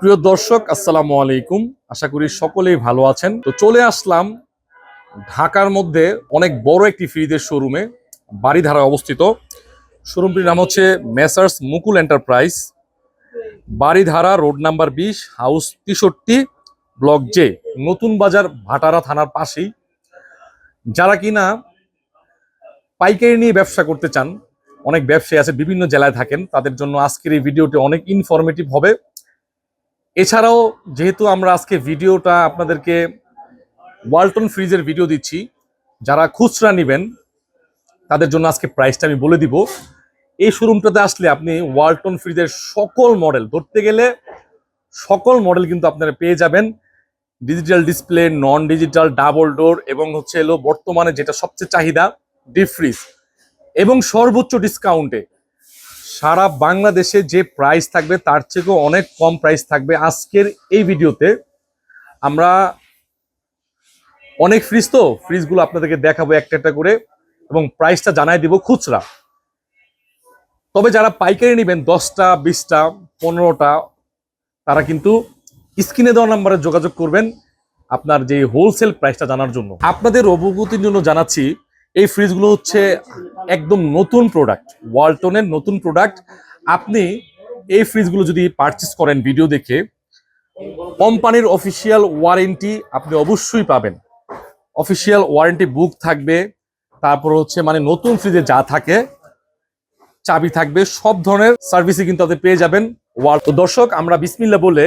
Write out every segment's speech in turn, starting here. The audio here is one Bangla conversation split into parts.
প্রিয় দর্শক, আসসালামু আলাইকুম। আশা করি সকলেই ভালো আছেন। তো চলে আসলাম ঢাকার মধ্যে অনেক বড় একটি ফ্রিজের শোরুমে বাড়িধারায় অবস্থিত। শোরুমটির নাম হচ্ছে messrs Mukul enterprise Baridhara road number বিশ, হাউস তেষট্টি, ব্লক জে, নতুন বাজার ভাটারা থানার পাশেই। যারা কিনা পাইকারি নিয়ে ব্যবসা করতে চান, অনেক ব্যবসায়ী আছে, বিভিন্ন জেলায় থাকেন, তাদের জন্য আজকের এই ভিডিওটি অনেক ইনফরমেটিভ হবে। এছাড়াও যেহেতু আমরা আজকে ভিডিওটা আপনাদেরকে ওয়ালটন ফ্রিজের ভিডিও দিচ্ছি, যারা খুচরা নেবেন, তাদের জন্য আজকে প্রাইসটা আমি বলে দিব। এই শোরুমটাতে আসলে আপনি ওয়ালটন ফ্রিজের সকল মডেল ধরতে গেলে সকল মডেল কিন্তু আপনারা পেয়ে যাবেন। Digital display non digital double door এবং হচ্ছে এলো বর্তমানে যেটা সবচেয়ে চাহিদা ডিপ ফ্রিজ এবং সর্বোচ্চ ডিসকাউন্টে সারা বাংলাদেশে যে প্রাইস থাকবে তার থেকেও অনেক কম প্রাইস থাকবে। আজকের এই ভিডিওতে আমরা অনেক ফ্রিজ তো ফ্রিজগুলো আপনাদেরকে দেখাবো একটা একটা করে এবং প্রাইসটা জানাই দিব খুচরা। তবে যারা পাইকারি নেবেন, দশটা, বিশটা, পনেরোটা, তারা কিন্তু স্ক্রিনে দেওয়া নাম্বারে যোগাযোগ করবেন আপনার যে হোলসেল প্রাইসটা জানার জন্য। আপনাদের অবগতির জন্য জানাচ্ছি এই ফ্রিজগুলো হচ্ছে একদম নতুন প্রোডাক্ট ওয়ালটনের নতুন প্রোডাক্ট আপনি এই ফ্রিজগুলো যদি পারচেস করেন ভিডিও দেখে কোম্পানির অফিসিয়াল ওয়ারেন্টি আপনি অবশ্যই পাবেন। অফিসিয়াল ওয়ারেন্টি বুক থাকবে, তারপর হচ্ছে মানে নতুন ফ্রিজে যা থাকে, চাবি থাকবে, সব ধরনের সার্ভিসই কিন্তু আপনি পেয়ে যাবেন ওয়াল তো দর্শক, আমরা বিসমিল্লা বলে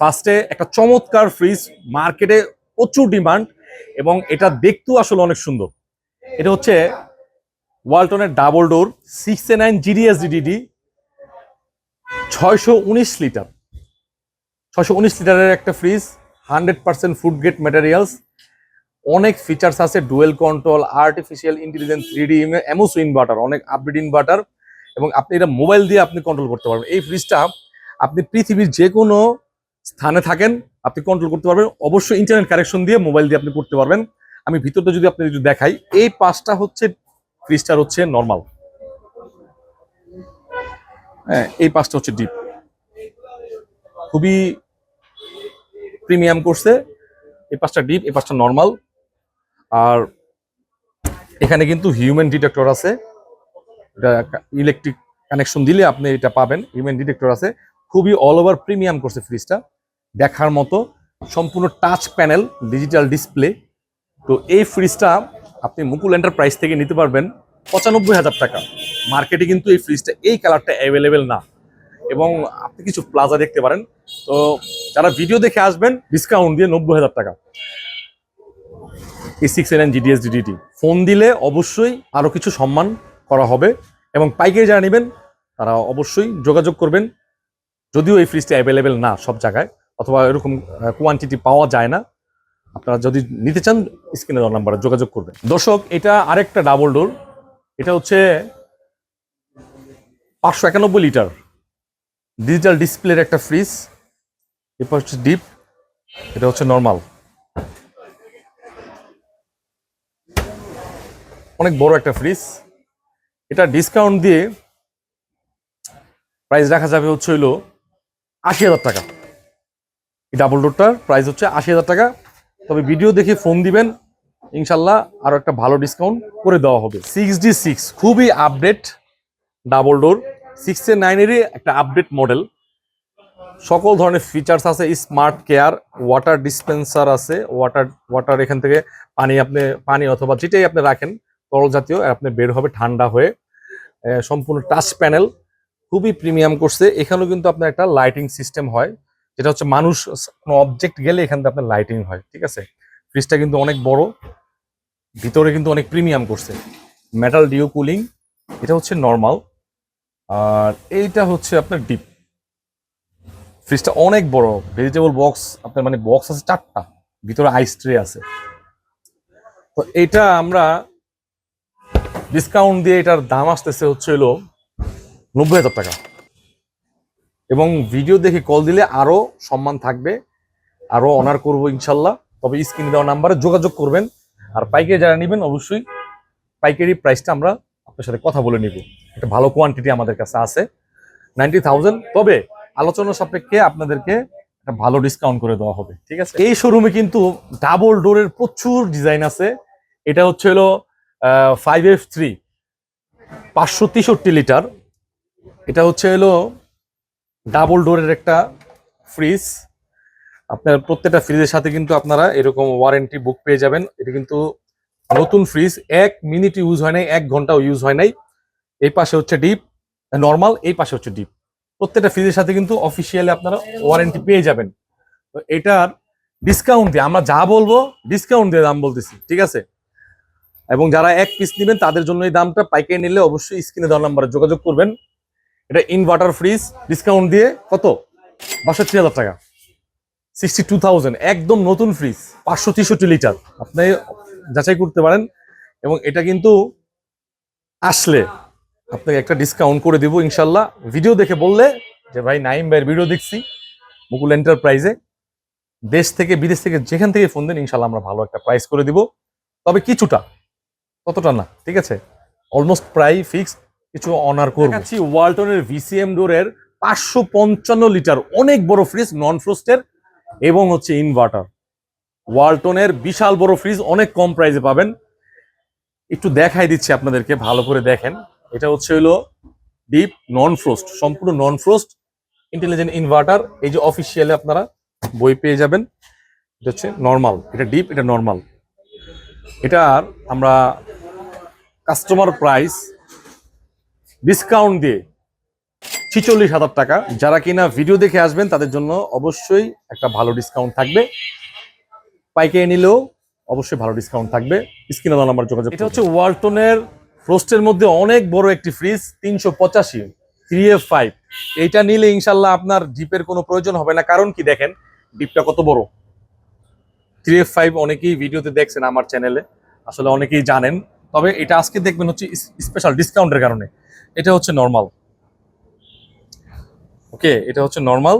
ফার্স্টে একটা চমৎকার ফ্রিজ মার্কেটে প্রচুর ডিমান্ড এবং এটা দেখতেও আসলে অনেক সুন্দর। এটা হচ্ছে ওয়ালটনের double door six A nine GDS DDD ছয়শো উনিশ লিটার। ছয়শো উনিশ লিটারের একটা fridge, hundred percent food grade materials, অনেক ফিচার্স আছে, dual control, artificial intelligence, three D এমোসো inverter অনেক আপডেট ইনভার্টার এবং আপনি এটা মোবাইল দিয়ে আপনি কন্ট্রোল করতে পারবেন। এই ফ্রিজটা আপনি পৃথিবীর যে কোনো স্থানে থাকেন, আপনি কন্ট্রোল করতে পারবেন। অবশ্যই ইন্টারনেট কানেকশন দিয়ে মোবাইল দিয়ে আপনি করতে পারবেন। আমি ভিতরটা যদি আপনি দেখাই, এই পাঁচটা হচ্ছে ফ্রিজটার হচ্ছে নর্মাল হ্যাঁ এই পাঁচটা হচ্ছে ডিপ খুবই প্রিমিয়াম করছে। এই পাঁচটা ডিপ এই পাঁচটা নর্মাল আর এখানে কিন্তু হিউম্যান ডিটেক্টর আছে। এটা ইলেকট্রিক কানেকশন দিলে আপনি এটা পাবেন হিউম্যান ডিটেক্টর আছে। খুবই অল ওভার প্রিমিয়াম করছে ফ্রিজটা দেখার মতো সম্পূর্ণ টাচ প্যানেল ডিজিটাল ডিসপ্লে তো এই ফ্রিজটা আপনি মুকুল এন্টারপ্রাইজ থেকে নিতে পারবেন পঁচানব্বই হাজার টাকা। মার্কেটে কিন্তু এই ফ্রিজটা এই কালারটা অ্যাভেলেবেল না। এবং আপনি কিছু প্লাজা দেখতে পারেন। তো যারা ভিডিও দেখে আসবেন ডিসকাউন্ট দিয়ে নব্বই হাজার টাকা। এই six N GDS DDT phone দিলে অবশ্যই আরও কিছু সম্মান করা হবে এবং পাইকারি যারা নেবেন, তারা অবশ্যই যোগাযোগ করবেন। যদিও এই ফ্রিজটা অ্যাভেলেবেল না সব জায়গায়, অথবা এরকম কোয়ান্টিটি পাওয়া যায় না। আপনারা যদি নিতে চান, স্ক্রিনে দেওয়া নাম্বারে যোগাযোগ করবেন। দর্শক, এটা আরেকটা ডাবল ডোর এটা হচ্ছে পাঁচশো একানব্বই লিটার। ডিজিটাল ডিসপ্লের একটা ফ্রিজ এরপর হচ্ছে ডিপ এটা হচ্ছে নর্মাল অনেক বড় একটা ফ্রিজ এটা ডিসকাউন্ট দিয়ে প্রাইস রাখা যাবে হচ্ছে হইল আশি হাজার টাকা। এই ডাবল ডোরটার প্রাইস হচ্ছে আশি হাজার টাকা। তবে ভিডিও দেখে ফোন দিবেন। ইনশাল্লাহ আরও একটা ভালো ডিসকাউন্ট করে দেওয়া হবে। সিক্স ডি সিক্স খুবই update double door six A নাইনেরই একটা আপডেট মডেল সকল ধরনের ফিচার্স আছে স্মার্ট কেয়ার ওয়াটার ডিসপেন্সার আছে ওয়াটার ওয়াটার এখান থেকে পানি আপনি, পানি অথবা যেটাই আপনি রাখেন, তরল জাতীয় আপনি বের হবে ঠান্ডা হয়ে। সম্পূর্ণ টাচ প্যানেল খুবই প্রিমিয়াম করছে। এখানেও কিন্তু আপনার একটা লাইটিং সিস্টেম হয়। যেটা হচ্ছে মানুষ কোনো অবজেক্ট গেলে এখান থেকে আপনার লাইটিং হয়, ঠিক আছে? ফ্রিজটা কিন্তু অনেক বড়, ভিতরে কিন্তু অনেক প্রিমিয়াম করছে। মেটাল ডিও কুলিং এটা হচ্ছে নর্মাল আর এইটা হচ্ছে আপনার ডিপ ফ্রিজটা অনেক বড় ভেজিটেবল বক্স আপনার মানে বক্স আছে চারটা, ভিতরে আইস ট্রে আছে। তো এটা আমরা ডিসকাউন্ট দিয়ে এটার দাম আসতেছে হচ্ছে হলো নব্বই হাজার টাকা। এবং ভিডিও দেখে কল দিলে আরও সম্মান থাকবে, আরও অনার করব ইনশাল্লাহ। তবে স্ক্রিনে দেওয়া নাম্বারে যোগাযোগ করবেন। আর পাইকারি যারা নেবেন, অবশ্যই পাইকারি প্রাইসটা আমরা আপনার সাথে কথা বলে নিব। একটা ভালো কোয়ান্টিটি আমাদের কাছে আছে নাইনটি থাউজেন্ড তবে আলোচনা সাপেক্ষে আপনাদেরকে একটা ভালো ডিসকাউন্ট করে দেওয়া হবে, ঠিক আছে? এই শোরুমে কিন্তু ডাবল ডোরের প্রচুর ডিজাইন আছে। এটা হচ্ছে হলো ফাইভ এফ থ্রি পাঁচশো তেষট্টি লিটার। এটা হচ্ছে হলো ডাবল ডোরের একটা ফ্রিজ। আপনার প্রত্যেকটা ফ্রিজের সাথে কিন্তু আপনারা এরকম ওয়ারেন্টি বুক পেয়ে যাবেন। এটা কিন্তু নতুন ফ্রিজ, এক মিনিট ইউজ হয় নাই, এক ঘন্টাও ইউজ হয় নাই। এই পাশে হচ্ছে ডিপ নর্মাল এই পাশে হচ্ছে ডিপ প্রত্যেকটা ফ্রিজের সাথে কিন্তু অফিসিয়ালি আপনারা ওয়ারেন্টি পেয়ে যাবেন। তো এটার ডিসকাউন্ট দিয়ে, আমরা যা বলব ডিসকাউন্ট দিয়ে দাম বলতেছি, ঠিক আছে? এবং যারা এক পিস নেবেন, তাদের জন্য এই দামটা পাইকারি নিলে অবশ্যই স্ক্রিনে দেওয়ার নাম্বারে যোগাযোগ করবেন। এটা ইনভার্টার ফ্রিজ ডিসকাউন্ট দিয়ে কত? বাষট্টি হাজার টাকা। সিক্সটি টু থাউজেন্ড একদম নতুন ফ্রিজ পাঁচশো তেষট্টি লিটার। আপনি যাচাই করতে পারেন এবং এটা কিন্তু আসলে আপনাকে একটা ডিসকাউন্ট করে দিব ইনশাল্লাহ। ভিডিও দেখে বললে যে, ভাই নাইম ভাইয়ের ভিডিও দেখছি। মুকুল এন্টারপ্রাইজে দেশ থেকে, বিদেশ থেকে যেখান থেকে ফোন দেন, ইনশাল্লাহ আমরা ভালো একটা প্রাইস করে দিব। তবে কিছুটা, ততটা না, ঠিক আছে? অলমোস্ট প্রায় ফিক্স কিছু অনার করব। দেখাচ্ছি ওয়ালটনের ভিসিএম ডোরের পাঁচশো পঞ্চান্ন লিটার অনেক বড় ফ্রিজ নন ফ্রোস্টের এবং হচ্ছে ইনভার্টার ওয়ালটনের বিশাল বড় ফ্রিজ অনেক কম প্রাইসে পাবেন। একটু দেখাই দিচ্ছি আপনাদেরকে, ভালো করে দেখেন। এটা হচ্ছে হলো ডিপ নন ফ্রোস্ট সম্পূর্ণ নন ফ্রোস্ট ইন্টেলিজেন্ট ইনভার্টার এই যে অফিসিয়ালি আপনারা বই পেয়ে যাবেন। এটা হচ্ছে নর্মাল এটা ডিপ এটা নর্মাল এটার আমরা কাস্টমার প্রাইস ডিসকাউন্ট দিয়ে ছিচল্লিশ হাজার টাকা। যারা কিনা ভিডিও দেখে আসবেন তাদের জন্য অবশ্যই একটা ভালো ডিসকাউন্ট থাকবে। পাইকারি নিলেও অবশ্যই ভালো ডিসকাউন্ট থাকবে। স্ক্রিনে দেওয়া নাম্বার যোগাযোগ এটা হচ্ছে ওয়ালটনের ফ্রোস্টের মধ্যে অনেক বড় একটি ফ্রিজ তিনশো পঁচাশি থ্রি এফ ফাইভ এইটা নিলে ইনশাল্লাহ আপনার ডিপের কোনো প্রয়োজন হবে না। কারণ কি দেখেন ডিপটা কত বড়। থ্রি এফ ফাইভ অনেকেই ভিডিওতে দেখছেন আমার চ্যানেলে আসলে অনেকেই জানেন। তবে এটা আজকে দেখবেন হচ্ছে স্পেশাল ডিসকাউন্টের কারণে। এটা হচ্ছে নর্মাল ওকে এটা হচ্ছে নর্মাল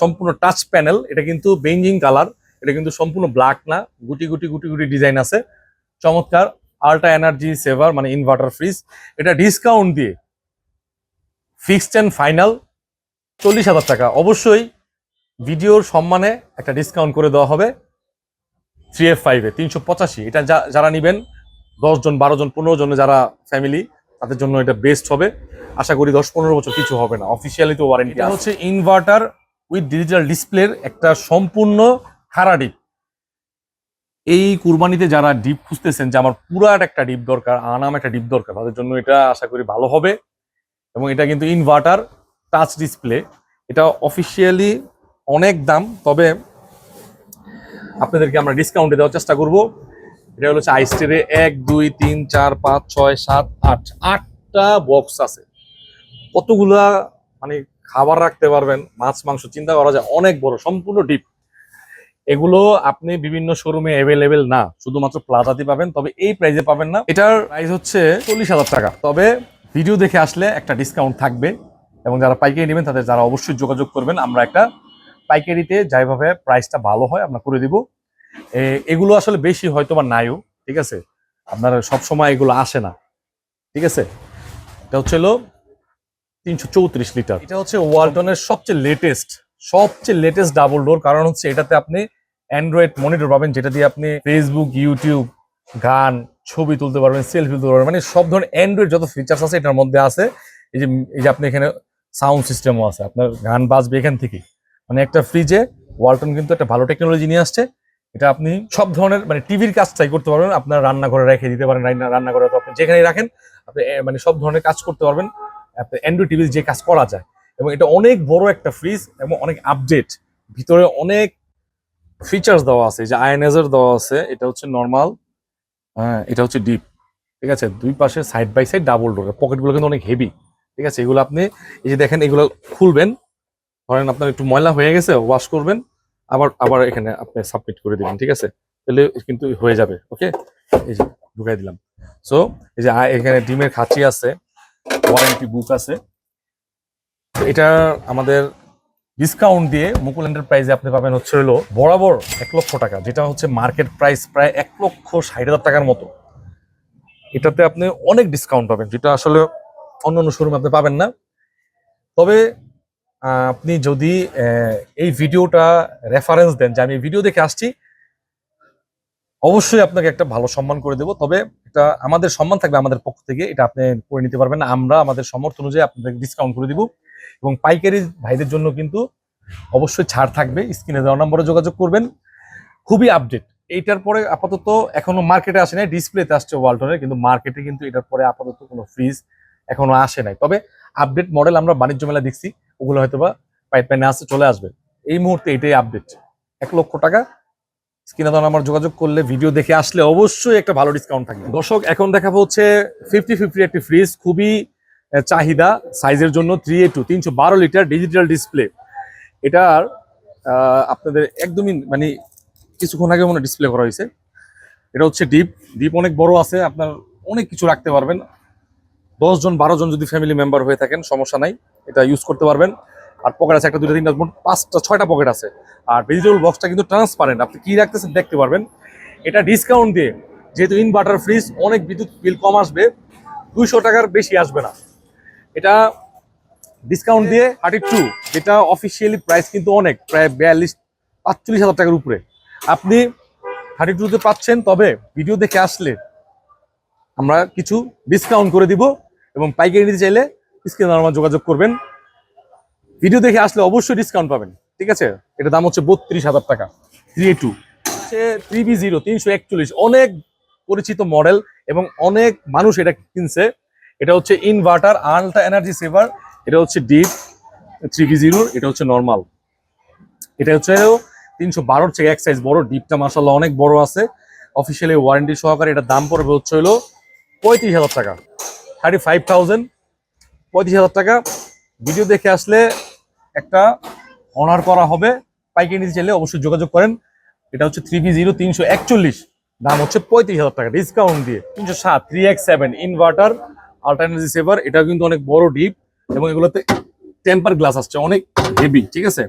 সম্পূর্ণ টাচ প্যানেল এটা কিন্তু বেঞ্জিং কালার এটা কিন্তু সম্পূর্ণ ব্ল্যাক না। গুটি গুটি গুটি গুটি ডিজাইন আছে। চমৎকার। আল্ট্রা এনার্জি সেভার মানে ইনভার্টার ফ্রিজ এটা ডিসকাউন্ট দিয়ে ফিক্সড অ্যান্ড ফাইনাল চল্লিশ হাজার টাকা। অবশ্যই ভিডিওর সম্মানে একটা ডিসকাউন্ট করে দেওয়া হবে। থ্রি এফ ফাইভে তিনশো পঁচাশি। এটা যারা নেবেন দশজন বারো জন পনেরো জন যারা ফ্যামিলি তাদের জন্য এটা বেস্ট হবে। আশা করি দশ পনেরো বছর কিছু হবে না। অফিসিয়ালি তো ওয়ারেন্টি এটা হচ্ছে ইনভার্টার উইথ ডিজিটাল ডিসপ্লের একটা সম্পূর্ণ খারা ডিপ এই কুরবানিতে যারা ডিপ খুঁজতেছেন যে আমার পুরাট একটা ডিপ দরকার আনাম একটা ডিপ দরকার তাদের জন্য এটা আশা করি ভালো হবে। এবং এটা কিন্তু ইনভার্টার টাচ ডিসপ্লে এটা অফিসিয়ালি অনেক দাম তবে আপনাদেরকে আমরা ডিসকাউন্টে দেওয়ার চেষ্টা করব। এটা হচ্ছে আইস্টেরে এক, দুই, তিন, চার, পাঁচ, ছয়, সাত, আট। আটটা বক্স আছে। কতগুলা মানে খাবার রাখতে পারবেন, মাছ, মাংস, চিন্তা করা যায়, অনেক বড়, সম্পূর্ণ ডিপ এগুলো আপনি বিভিন্ন শোরুমে অ্যাভেলেবেল না, শুধুমাত্র প্লাজাতে পাবেন, তবে এই প্রাইজে পাবেন না। এটার প্রাইস হচ্ছে চল্লিশ হাজার টাকা। তবে ভিডিও দেখে আসলে একটা ডিসকাউন্ট থাকবে, এবং যারা পাইকারি নেবেন, তাদের, যারা অবশ্যই যোগাযোগ করবেন। আমরা একটা পাইকারিতে যাইভাবে প্রাইসটা ভালো হয়, আমরা করে দিব। এগুলো আসলে বেশি হয়তো বা নাইও ঠিক আছে? আপনার সব সময় এগুলো আসে না, ঠিক আছে? এটা হচ্ছে হলো তিনশো চৌত্রিশ লিটার। এটা হচ্ছে ওয়ালটনের সবচেয়ে লেটেস্ট সবচেয়ে লেটেস্ট ডাবল ডোর কারণ হচ্ছে এটাতে আপনি অ্যান্ড্রয়েড মনিটর পাবেন, যেটা দিয়ে আপনি ফেসবুক ইউটিউব গান, ছবি তুলতে পারবেন সেলফি তুলতে পারবেন মানে সব ধরনের অ্যান্ড্রয়েড যত ফিচার্স আছে এটার মধ্যে আছে। এই যে এই যে আপনি এখানে সাউন্ড সিস্টেমও আছে, আপনার গান বাজবে এখান থেকে মানে একটা ফ্রিজে ওয়ালটন কিন্তু একটা ভালো টেকনোলজি নিয়ে আসছে। এটা আপনি সব ধরনের মানে টিভির কাজ চাই করতে পারবেন। আপনার রান্নাঘরে রেখে দিতে পারেন রান্নাঘরে তো আপনি যেখানেই রাখেন, আপনি মানে সব ধরনের কাজ করতে পারবেন। আপনার অ্যান্ড্রয়েড টিভির যে কাজ করা যায়। এবং এটা অনেক বড় একটা ফ্রিজ এবং অনেক আপডেট ভিতরে অনেক ফিচার্স দেওয়া আছে যে আয়নাইজার দেওয়া আছে, এটা হচ্ছে নর্মাল হ্যাঁ এটা হচ্ছে ডিপ ঠিক আছে? দুই পাশে side by side double door পকেটগুলো কিন্তু অনেক হেভি ঠিক আছে? এগুলো আপনি, এই যে দেখেন, এগুলো খুলবেন, ধরেন আপনার একটু ময়লা হয়ে গেছে ওয়াশ করবেন আবার আবার এখানে আপনি সাবমিট করে দিবেন, ঠিক আছে? তাহলে কিন্তু হয়ে যাবে ওকে এই যে, ঢুকাই দিলাম। সো এই যে এখানে ডিমের খাঁচি আছে ওয়ারেন্টি বুক আছে। এটা আমাদের ডিসকাউন্ট দিয়ে মুকুল এন্টারপ্রাইজে আপনি পাবেন হচ্ছে হলো বরাবর এক লক্ষ টাকা, যেটা হচ্ছে মার্কেট প্রাইস প্রায় এক লক্ষ ষাট হাজার টাকার মতো। এটাতে আপনি অনেক ডিসকাউন্ট পাবেন, যেটা আসলে অন্য অন্য শোরুমে আপনি পাবেন না। তবে আপনি যদি এই ভিডিওটা রেফারেন্স দেন, যে আমি ভিডিও দেখে আসছি, অবশ্যই আপনাকে একটা ভালো সম্মান করে দেবো। তবে এটা আমাদের সম্মান থাকবে আমাদের পক্ষ থেকে, এটা আপনি করে নিতে পারবেন আমরা আমাদের সমর্থ অনুযায়ী আপনাদের ডিসকাউন্ট করে দিব। এবং পাইকারি ভাইদের জন্য কিন্তু অবশ্যই ছাড় থাকবে। স্ক্রিনে দেওয়া নম্বরে যোগাযোগ করবেন। খুবই আপডেট এইটার পরে আপাতত এখনও মার্কেটে আসে নাই। ডিসপ্লেতে আসছে ওয়ালটনের কিন্তু মার্কেটে কিন্তু এটার পরে আপাতত কোনো ফ্রিজ এখনও আসে নাই। তবে আপডেট মডেল আমরা বাণিজ্য মেলা দেখছি। ওগুলো হয়তো বা পাইপলাইনে আসতে চলে আসবে। এই মুহূর্তে এটাই আপডেট এক লক্ষ টাকা স্ক্রিনে দেওয়া আমার যোগাযোগ করলে ভিডিও দেখে আসলে অবশ্যই একটা ভালো ডিসকাউন্ট থাকবে। দর্শক, এখন দেখাবো হচ্ছে ফিফটি ফিফটি একটি ফ্রিজ খুবই চাহিদা। সাইজের জন্য থ্রি এ টু তিনশো বারো লিটার ডিজিটাল ডিসপ্লে এটার আপনাদের একদমই মানে কিছুক্ষণ আগে মনে ডিসপ্লে করা হয়েছে। এটা হচ্ছে ডিপ ডিপ অনেক বড় আছে, আপনার অনেক কিছু রাখতে পারবেন। দশজন বারো জন যদি ফ্যামিলি মেম্বার হয়ে থাকেন, সমস্যা নাই। এটা ইউজ করতে পারবেন। আর পকেট আছে একটা দুটো তিনটা, মোট পাঁচটা, ছয়টা পকেট আছে। আর ভেজিটেবল বক্সটা কিন্তু ট্রান্সপারেন্ট আপনি কি রাখতেছেন দেখতে পারবেন। এটা ডিসকাউন্ট দিয়ে যেহেতু ইনভার্টার ফ্রিজ অনেক বিদ্যুৎ বিল কম আসবে, দুইশো টাকার বেশি আসবে না। এটা ডিসকাউন্ট দিয়ে থার্টি টু যেটা অফিসিয়ালি প্রাইস কিন্তু অনেক, প্রায় বিয়াল্লিশ, পাঁচচল্লিশ হাজার টাকার উপরে। আপনি থার্টি টুতে পাচ্ছেন, তবে ভিডিও দেখে আসলে আমরা কিছু ডিসকাউন্ট করে দিব এবং পাইকারি নিতে চাইলে স্ক্রিনে আমার যোগাযোগ করবেন। ভিডিও দেখে আসলে অবশ্যই ডিসকাউন্ট পাবেন ঠিক আছে? এটা দাম হচ্ছে বত্রিশ হাজার টাকা। থ্রি এ টু হচ্ছে থ্রিবি জিরো তিনশো একচল্লিশ। অনেক পরিচিত মডেল এবং অনেক মানুষ এটা কিনছে। এটা হচ্ছে ইনভার্টার আলট্রা এনার্জি সেভার এটা হচ্ছে ডিপ থ্রি বি জিরো এটা হচ্ছে নর্মাল এটা হচ্ছে তিনশো বারোর থেকে এক সাইজ বড়। ডিপটা মাসাল্লাহ অনেক বড় আছে। অফিসিয়ালি ওয়ারেন্টি সহকারে এটার দাম পড়বে হচ্ছে হলো পঁয়ত্রিশ হাজার টাকা। থার্টি ফাইভ থাউজেন্ড পঁয়ত্রিশ হাজার টাকা। ভিডিও দেখে আসলে একটা অনার করা হবে। পাইকারি নিতে চাইলে অবশ্যই যোগাযোগ করেন। এটা হচ্ছে থ্রি বি জিরো তিনশো একচল্লিশ দাম হচ্ছে পঁয়ত্রিশ হাজার টাকা। ডিসকাউন্ট দিয়ে তিনশো সাত three X seven inverter alternative saver এটাও কিন্তু অনেক বড় ডিপ এবং এগুলোতে টেম্পার গ্লাস আসছে, অনেক হেভি ঠিক আছে?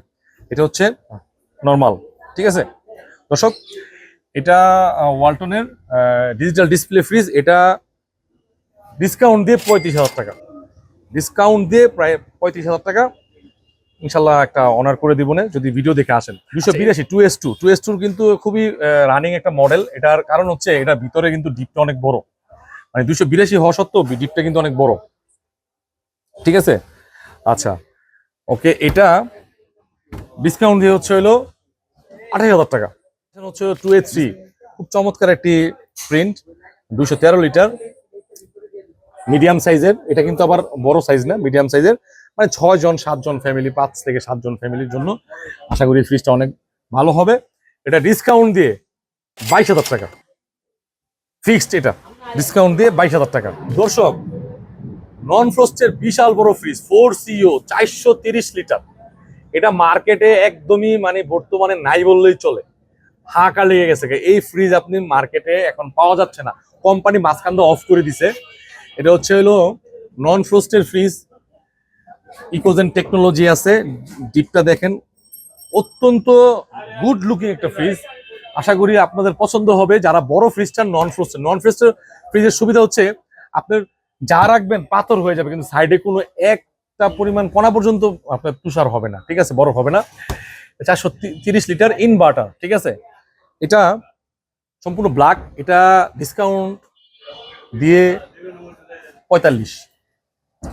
এটা হচ্ছে নর্মাল ঠিক আছে? দর্শক, এটা ওয়ালটনের ডিজিটাল ডিসপ্লে ফ্রিজ এটা ডিসকাউন্ট দিয়ে পঁয়ত্রিশ হাজার টাকা। ডিসকাউন্ট দিয়ে প্রায় পঁয়ত্রিশ হাজার টাকা ইনশাল্লাহ একটা অনার করে দিব না যদি ভিডিও দেখে আসেন। দুশো বিরাশি two S two two S টুর কিন্তু খুবই রানিং একটা মডেল এটার কারণ হচ্ছে এটার ভিতরে কিন্তু ডিপটা অনেক বড়। মানে দুশো বিরাশি হওয়া সত্ত্বেও ডিপটা কিন্তু অনেক বড়। ঠিক আছে? আচ্ছা ওকে এটা ডিসকাউন্ট দিয়ে হচ্ছে হলো আঠাশ হাজার টাকা। হচ্ছে টু এ থ্রি খুব চমৎকার একটি প্রিন্ট দুশো তেরো লিটার। মিডিয়াম সাইজের, এটা কিন্তু আবার বড় সাইজ না, মিডিয়াম সাইজের। মানে ছয় জন সাতজন ফ্যামিলি পাঁচ থেকে সাতজন ফ্যামিলির জন্য আশা করি ফ্রিজটা অনেক ভালো হবে। এটা ডিসকাউন্ট দিয়ে বাইশ হাজার টাকা। ফিক্সড এটা ডিসকাউন্ট দিয়ে বাইশ হাজার টাকা। দর্শক নন ফ্রস্টের বিশাল বড় ফ্রিজ ফোর সিও চারশো তিরিশ লিটার এটা মার্কেটে একদমই মানে বর্তমানে নাই বললেই চলে। হাঁকা লেগে গেছে। এই ফ্রিজ আপনি মার্কেটে এখন পাওয়া যাচ্ছে না। কোম্পানি মাঝখান অফ করে দিছে। এটা হচ্ছে হলো নন ফ্রোস্টের ফ্রিজ ইকোজেন টেকনোলজি আছে ডিপটা দেখেন। অত্যন্ত গুড লুকিং একটা ফ্রিজ আশা করি আপনাদের পছন্দ হবে যারা বড় ফ্রিজটা নন ফ্রস্টের নন ফ্রস্টের ফ্রিজের সুবিধা হচ্ছে আপনার যা রাখবেন পাথর হয়ে যাবে, কিন্তু সাইডে কোনো একটা পরিমাণ কণা পর্যন্ত আপনার তুষার হবে না, ঠিক আছে? বরফ হবে না। চারশো তিরিশ লিটার ইনভার্টার ঠিক আছে? এটা সম্পূর্ণ ব্ল্যাক এটা ডিসকাউন্ট দিয়ে পঁয়তাল্লিশ।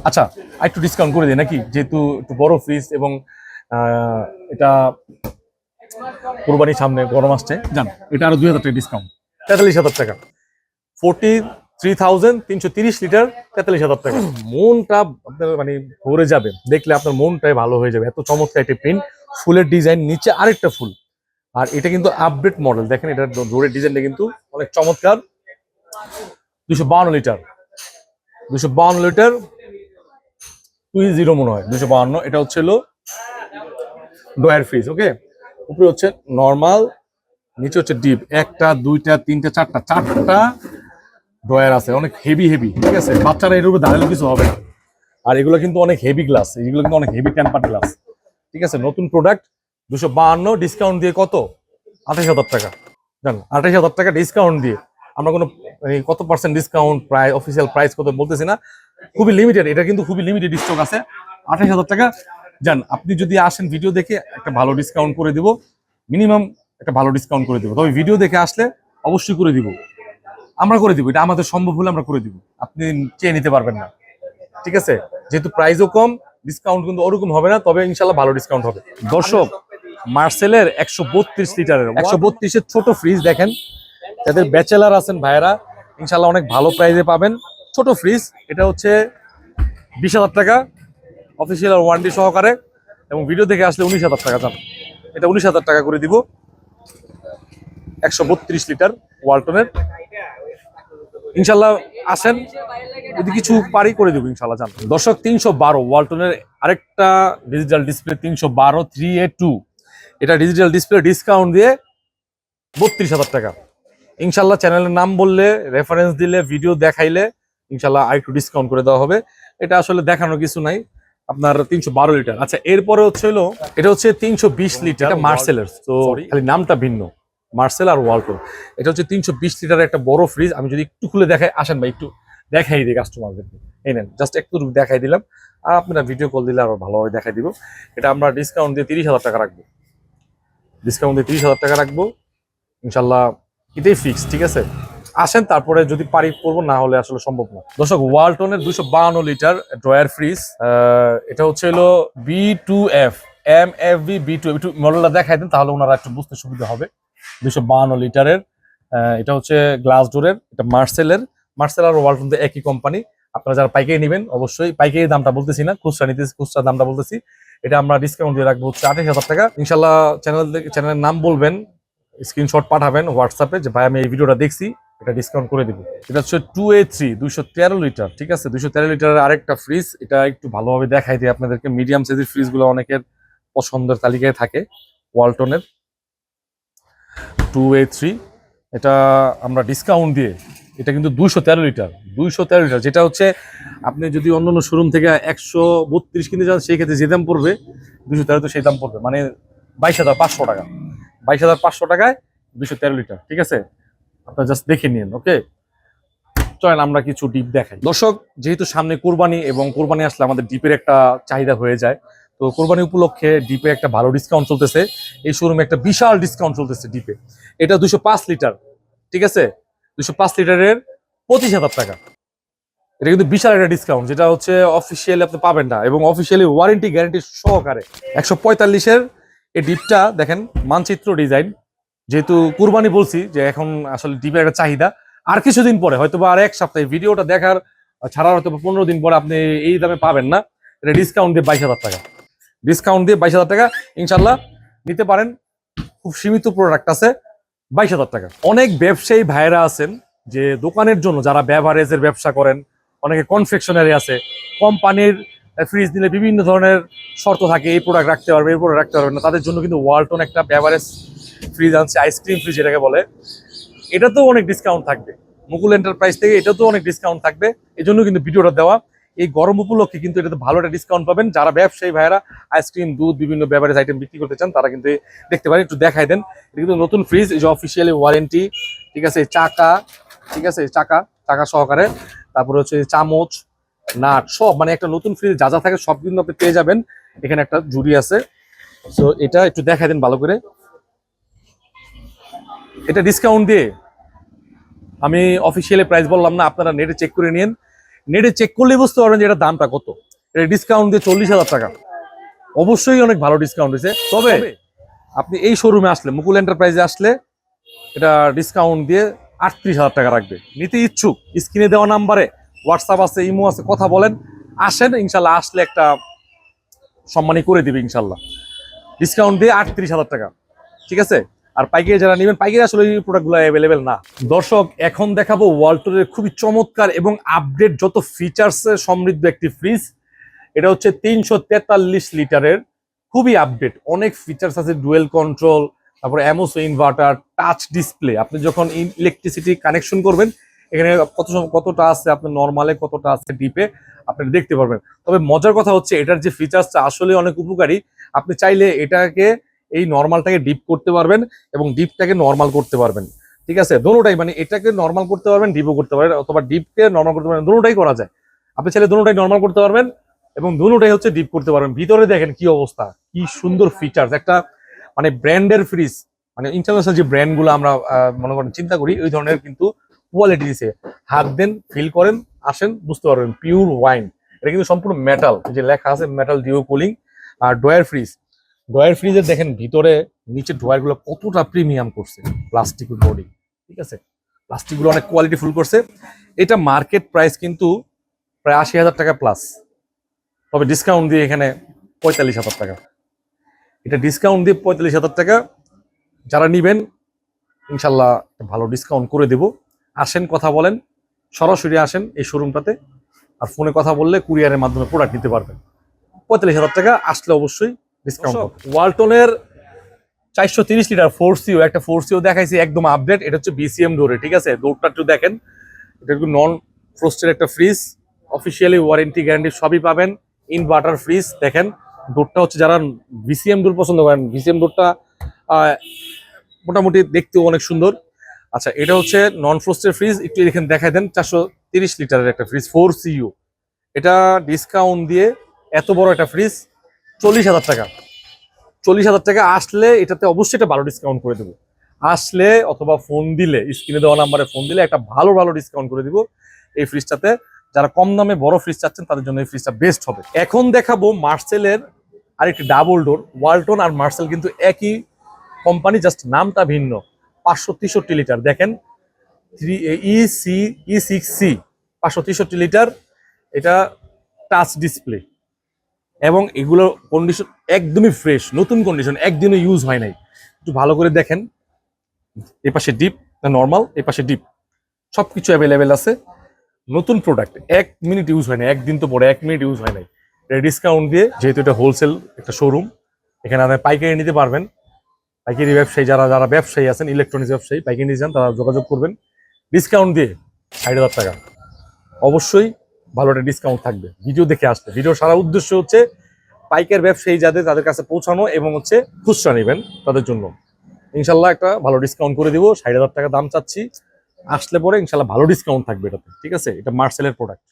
আচ্ছা আর একটু ডিসকাউন্ট করে দিই নাকি? যেহেতু একটু বড় ফ্রিজ এবং এটা কোরবানির সামনে গরম আসছে। জান এটা আরও দুই হাজার টাকা ডিসকাউন্ট তেতাল্লিশ হাজার টাকা। ফোরটি থ্রি থাউজেন্ড তিনশো তিরিশ লিটার তেতাল্লিশ হাজার টাকা। মনটা আপনার মানে ভরে যাবে। দেখলে আপনার মনটাই ভালো হয়ে যাবে। এত চমৎকার একটি প্রিন্ট ফুলের ডিজাইন নিচে আরেকটা ফুল। আর এটা কিন্তু আপডেট মডেল দেখেন এটার ডোরের ডিজাইনটা কিন্তু অনেক চমৎকার। দুশো বাউন্ন লিটার দুশো বাউন্ন লিটার। টু জিরো মনে হয় দুশো বাউন্ন। এটা হচ্ছে হলো ডয়ার ফ্রিজ, ওকে? উপরে হচ্ছে নর্মাল, নিচে হচ্ছে ডিপ। একটা, দুইটা, তিনটা, চারটা চারটা ডয়ার আছে, অনেক হেভি হেভি ঠিক আছে? বাচ্চারা এর উপরে দাঁড়ালে কিছু হবে না। আর এগুলো কিন্তু অনেক হেভি গ্লাস এগুলো কিন্তু অনেক হেভি টেম্পার গ্লাস ঠিক আছে? নতুন প্রোডাক্ট দুশো বাহান্ন ডিসকাউন্ট দিয়ে কত? আঠাশ হাজার টাকা। জানো আঠাশ হাজার টাকা ডিসকাউন্ট দিয়ে। আমরা কোনো কত পার্সেন্ট ডিসকাউন্ট প্রায় অফিসিয়াল প্রাইস কত বলতেছি না। খুবই লিমিটেড এটা কিন্তু খুবই লিমিটেড স্টক আছে। আঠাশ হাজার টাকা। যান আপনি যদি আসেন ভিডিও দেখে একটা ভালো ডিসকাউন্ট করে দিব। মিনিমাম একটা ভালো ডিসকাউন্ট করে দিব। তবে ভিডিও দেখে আসলে অবশ্যই করে দিব। আমরা করে দিব এটা আমাদের সম্ভব হলে আমরা করে দিব। আপনি চেয়ে নিতে পারবেন না। ঠিক আছে? যেহেতু প্রাইসও কম ডিসকাউন্ট কিন্তু ওরকম হবে না তবে ইনশাল্লাহ ভালো ডিসকাউন্ট হবে। দর্শক মার্সেলের একশো বত্রিশ লিটারের একশো বত্রিশের ছোট ফ্রিজ দেখেন। যাদের ব্যাচেলার আছেন ভাইয়েরা ইনশাল্লাহ অনেক ভালো প্রাইসে পাবেন। ছোট ফ্রিজ এটা হচ্ছে বিশ হাজার টাকা অফিসিয়াল ওয়ারেন্টি সহকারে। এবং ভিডিও দেখে আসলে উনিশ হাজার টাকা চান। এটা উনিশ হাজার টাকা করে দিব। একশো বত্রিশ লিটার ওয়ালটনের ইনশাল্লাহ আসেন, যদি কিছু পারি করে দেবো ইনশাল্লাহ জান দর্শক, তিনশো বারো ওয়ালটনের আরেকটা ডিজিটাল ডিসপ্লে তিনশো বারো থ্রি এ টু এটা ডিজিটাল ডিসপ্লে ডিসকাউন্ট দিয়ে বত্রিশ হাজার টাকা। ইনশাল্লাহ চ্যানেলের নাম বললে রেফারেন্স দিলে ভিডিও দেখাইলে ইনশাল্লাহ আরেকটু ডিসকাউন্ট করে দেওয়া হবে। এটা আসলে দেখানোর কিছু নাই। আপনার তিনশো বারো লিটার আচ্ছা এরপরে হচ্ছে হলো এটা হচ্ছে তিনশো বিশ লিটার মার্সেলের তো খালি নামটা ভিন্ন। মার্সেল আর ওয়ালটন এটা হচ্ছে তিনশো বিশ লিটারের একটা বড় ফ্রিজ আমি যদি একটু খুলে দেখাই আসেন ভাই একটু দেখাই দিই কাস্টমারদেরকে এই নেন জাস্ট একটু দেখাই দিলাম। আর আপনারা ভিডিও কল দিলে আরও ভালোভাবে দেখাই দিব। এটা আমরা ডিসকাউন্ট দিয়ে তিরিশ হাজার টাকা রাখব। ডিসকাউন্ট দিয়ে তিরিশ হাজার টাকা রাখব। ইনশাল্লাহ এটাই ফিক্স ঠিক আছে? আসেন, তারপরে যদি পারি করব, না হলে আসলে সম্ভব না। দর্শক ওয়ালটনের দুশো বাহান্ন লিটার ড্রয়ার ফ্রিজ এটা হচ্ছে হলো B two F M F B B two একটু মডেলটা দেখাই দেন, তাহলে ওনারা একটু বুঝতে সুবিধা হবে। দুশো বাহান্ন লিটারের এটা হচ্ছে গ্লাস ডোরের এটা মার্সেলের মার্সেল আর ওয়ালটন তো একই কোম্পানি আপনারা যারা পাইকারি নেবেন, অবশ্যই পাইকারি দামটা বলতেছি না, খুচরা নিতে খুচরা দামটা বলতেছি। এটা আমরা ডিসকাউন্ট দিয়ে রাখব হচ্ছে আঠাশ হাজার টাকা। ইনশাল্লাহ চ্যানেল চ্যানেলের নাম বলবেন স্ক্রিনশট পাঠাবেন হোয়াটসঅ্যাপে যে, ভাই, আমি এই ভিডিওটা দেখছি, এটা ডিসকাউন্ট করে দিব। এটা হচ্ছে টু এ থ্রি দুইশো তেরো লিটার, ঠিক আছে? দুশো তেরো লিটারের আরেকটা ফ্রিজ এটা একটু ভালোভাবে দেখাই দিই আপনাদেরকে। মিডিয়াম সাইজের ফ্রিজগুলো অনেকের পছন্দের তালিকায় থাকে ওয়ালটনের টু এ থ্রি এটা আমরা ডিসকাউন্ট দিয়ে, এটা কিন্তু দুইশো তেরো লিটার, দুইশো তেরো লিটার। যেটা হচ্ছে, আপনি যদি অন্য অন্য শোরুম থেকে একশো বত্রিশ কিনতে যান, সেই ক্ষেত্রে যে দাম পড়বে দুশো তেরো তো সেই দাম পড়বে। মানে বাইশ হাজার পাঁচশো টাকা। বাইশ হাজার পাঁচশো টাকায় দুইশো তেরো লিটার, ঠিক আছে? আপনারা জাস্ট দেখে নিন ওকে চলেন, আমরা কিছু ডিপ দেখাই। দর্শক, যেহেতু সামনে কোরবানি এবং কোরবানি আসলে আমাদের ডিপের একটা চাহিদা হয়ে যায়, তো কোরবানি উপলক্ষে ডিপে একটা ভালো ডিসকাউন্ট চলতেছে। এই শোরুমে একটা বিশাল ডিসকাউন্ট চলতেছে ডিপে এটা দুশো পাঁচ লিটার, ঠিক আছে? দুশো পাঁচ লিটারের পঁচিশ হাজার টাকা। এটা কিন্তু বিশাল একটা ডিসকাউন্ট যেটা হচ্ছে অফিসিয়ালি আপনি পাবেন না এবং অফিসিয়ালি ওয়ারেন্টি গ্যারান্টি সহকারে একশো পঁয়তাল্লিশের এই ডিপটা দেখেন মানচিত্র ডিজাইন যেহেতু কুরবানি বলছি যে এখন আসলে ডিপের একটা চাহিদা। আর কিছুদিন পরে হয়তো বা আর এক সপ্তাহে ভিডিওটা দেখার ছাড়ার হয়তো পনেরো দিন পরে আপনি এই দামে পাবেন না। এটা ডিসকাউন্ট দিয়ে বাইশ হাজার টাকা। ডিসকাউন্ট দিয়ে বাইশ হাজার টাকা ইনশাল্লাহ নিতে পারেন। খুব সীমিত প্রোডাক্ট আছে, বাইশ হাজার টাকা। অনেক ব্যবসায়ী ভাইরা আছেন যে দোকানের জন্য যারা ব্যবহারেজের ব্যবসা করেন, অনেকে কনফেকশনারি আছে, কোম্পানির ফ্রিজ দিলে বিভিন্ন ধরনের শর্ত থাকে, এই প্রোডাক্ট রাখতে পারবে, এই প্রোডাক্ট রাখতে পারবে না। তাদের জন্য কিন্তু ওয়ালটন একটা ব্যবহারেজ ফ্রিজ আনছে আইসক্রিম ফ্রিজ এটাকে বলে। এটাতেও অনেক ডিসকাউন্ট থাকবে। মুকুল এন্টারপ্রাইজ থেকে এটাতেও অনেক ডিসকাউন্ট থাকবে। এই জন্য কিন্তু ভিডিওটা দেওয়া। এই গরম উপলক্ষে কিন্তু এটাতে ভালো একটা ডিসকাউন্ট পাবেন। যারা ব্যবসায়ী ভাইরা আইসক্রিম দুধ, বিভিন্ন ব্যবহারেজ আইটেম বিক্রি করতে চান, তারা কিন্তু দেখতে পারেন, একটু দেখাই দেন। এটা কিন্তু নতুন ফ্রিজ যে অফিসিয়ালি ওয়ারেন্টি ঠিক আছে, চাকা, ঠিক আছে, চাকা চাকা সহকারে। তারপরে হচ্ছে চামচ নাট সব মানে একটা নতুন ফ্রিজ যা যা থাকে সব কিন্তু আপনি পেয়ে যাবেন। এখানে একটা জুড়ি আছে। সো এটা একটু দেখাই দেন ভালো করে। এটা ডিসকাউন্ট দিয়ে। আমি অফিসিয়ালি প্রাইস বললাম না আপনারা নেটে চেক করে নিন। নেটে চেক করলে বুঝতে পারবেন যে এটা দামটা কত। এটা ডিসকাউন্ট দিয়ে চল্লিশ হাজার টাকা। অবশ্যই অনেক ভালো ডিসকাউন্ট হয়েছে। তবে আপনি এই শোরুমে আসলে মুকুল এন্টারপ্রাইজে আসলে এটা ডিসকাউন্ট দিয়ে আটত্রিশ হাজার টাকা রাখবে। নিতে ইচ্ছুক স্ক্রিনে দেওয়া নাম্বারে হোয়াটসঅ্যাপ আছে, ইমো আছে, কথা বলেন। আসেন, ইনশাল্লাহ আসলে একটা সম্মানী করে দিবে ইনশাল্লাহ। ডিসকাউন্ট দিয়ে আটত্রিশ হাজার টাকা, ঠিক আছে? আর পাইকারি যারা নেবেন, পাইকারি আসলে এই প্রোডাক্টগুলো অ্যাভেলেবেল না। দর্শক, এখন দেখাবো ওয়ালটনের খুবই চমৎকার এবং আপডেট যত ফিচার্সে সমৃদ্ধ একটি ফ্রিজ এটা হচ্ছে তিনশো তেতাল্লিশ লিটারের খুবই আপডেট অনেক ফিচার্স আছে ডুয়েল কন্ট্রোল তারপরে অ্যামোসো ইনভার্টার টাচ ডিসপ্লে আপনি যখন ইলেকট্রিসিটি কানেকশন করবেন এখানে কত কতটা আছে আপনার নর্মালে কতটা আছে ডিপে আপনি দেখতে পারবেন। তবে মজার কথা হচ্ছে এটার যে ফিচার্সটা আসলে অনেক উপকারী। আপনি চাইলে এটাকে এই নর্মালটাকে ডিপ করতে পারবেন এবং ডিপটাকে নর্মাল করতে পারবেন। ঠিক আছে? দোনোটাই মানে এটাকে নর্মাল করতে পারবেন ডিপও করতে পারবেন অথবা ডিপকে নর্মাল করতে পারবেন দোনোটাই করা যায়। আপনি চাইলে দোনোটাই নর্মাল করতে পারবেন এবং দুটোটাই হচ্ছে ডিপ করতে পারবেন। ভিতরে দেখেন কি অবস্থা, কি সুন্দর ফিচার্স একটা মানে ব্র্যান্ডের ফ্রিজ মানে ইন্টারন্যাশনাল যে ব্র্যান্ডগুলো আমরা মনে করেন চিন্তা করি, ওই ধরনের কিন্তু কোয়ালিটি দিছে। হাত দেন ফিল করেন, আসেন, বুঝতে পারবেন পিওর ওয়াইন এটা কিন্তু সম্পূর্ণ মেটাল যে লেখা আছে মেটাল ডিও কুলিং আর ডয়ার ফ্রিজ ডয়ার ফ্রিজের দেখেন ভিতরে, নিচে ডয়ারগুলো কতটা প্রিমিয়াম করছে। প্লাস্টিক বডি ঠিক আছে? প্লাস্টিকগুলো অনেক কোয়ালিটি ফুল করছে। এটা মার্কেট প্রাইস কিন্তু প্রায় আশি হাজার টাকা প্লাস তবে ডিসকাউন্ট দিয়ে এখানে পঁয়তাল্লিশ হাজার টাকা। এটা ডিসকাউন্ট দিয়ে পঁয়তাল্লিশ হাজার টাকা। যারা নিবেন, ইনশাল্লাহ ভালো ডিসকাউন্ট করে দেব। আসেন কথা বলেন সরাসরি আসেন এই শোরুমটাতে আর ফোনে কথা বললে কুরিয়ারের মাধ্যমে প্রোডাক্ট নিতে পারবেন। পঁয়তাল্লিশ হাজার টাকা আসলে অবশ্যই ডিসকাউন্ট ওয়ালটনের চারশো তিরিশ লিটার ফোর সিও একটা ফোর সিও দেখাইছি একদম আপডেট এটা হচ্ছে বিসিএম ডোরে ঠিক আছে? ডোরটা একটু দেখেন এটা একটু নন ফ্রোস্টের একটা ফ্রিজ অফিসিয়ালি ওয়ারেন্টি গ্যারান্টি সবই পাবেন ইনভার্টার ফ্রিজ দেখেন ডোরটা হচ্ছে যারা বিসিএম ডোর পছন্দ করেন বিসিএম ডোরটা মোটামুটি দেখতেও অনেক সুন্দর। আচ্ছা এটা হচ্ছে নন ফ্রোস্টের ফ্রিজ একটু এখানে দেখাই দেন, চারশো তিরিশ লিটারের একটা ফ্রিজ ফোর সিইউ এটা ডিসকাউন্ট দিয়ে এত বড় একটা ফ্রিজ চল্লিশ হাজার টাকা। চল্লিশ হাজার টাকা আসলে এটাতে অবশ্যই একটা ভালো ডিসকাউন্ট করে দেবো। আসলে অথবা ফোন দিলে স্ক্রিনে দেওয়া নাম্বারে ফোন দিলে একটা ভালো ভালো ডিসকাউন্ট করে দিব এই ফ্রিজটাতে যারা কম দামে বড় ফ্রিজ চাচ্ছেন, তাদের জন্য এই ফ্রিজটা বেস্ট হবে। এখন দেখাবো মার্সেলের আরেকটি ডাবল ডোর ওয়ালটন আর মার্সেল কিন্তু একই কোম্পানি জাস্ট নামটা ভিন্ন। পাঁচশো তেষট্টি লিটার। দেখেন three E C E six C পাঁচশো তেষট্টি লিটার। এটা টাচ ডিসপ্লে এবং এগুলো কন্ডিশন একদমই ফ্রেশ নতুন কন্ডিশন একদিনও ইউজ হয় নাই। একটু ভালো করে দেখেন। এ পাশে ডিপ নর্মাল এ পাশে ডিপ সব কিছু অ্যাভেলেবেল আছে। নতুন প্রোডাক্ট এক মিনিট ইউজ হয় না একদিন তো পরে এক মিনিট ইউজ হয় নাই। এটা ডিসকাউন্ট দিয়ে, যেহেতু এটা হোলসেল একটা শোরুম এখানে আপনি পাইকারি নিতে পারবেন। পাইকারি ব্যবসায়ী, যারা যারা ব্যবসায়ী আছেন ইলেকট্রনিক্স ব্যবসায়ী, পাইকারি নিতে চান তারা যোগাযোগ করবেন। ডিসকাউন্ট দিয়ে ষাট হাজার টাকা। অবশ্যই ভালো একটা ডিসকাউন্ট থাকবে। ভিডিও দেখে আসবে। ভিডিও সারা উদ্দেশ্য হচ্ছে পাইকার ব্যবসায়ী যাদের তাদের কাছে পৌঁছানো এবং হচ্ছে খুচরা নেবেন, তাদের জন্য। ইনশাল্লাহ একটা ভালো ডিসকাউন্ট করে দিব। ষাট হাজার টাকা দাম চাচ্ছি। আসলে পরে ইনশাল্লাহ ভালো ডিসকাউন্ট থাকবে এটাতে। ঠিক আছে? এটা মার্সেলের প্রোডাক্ট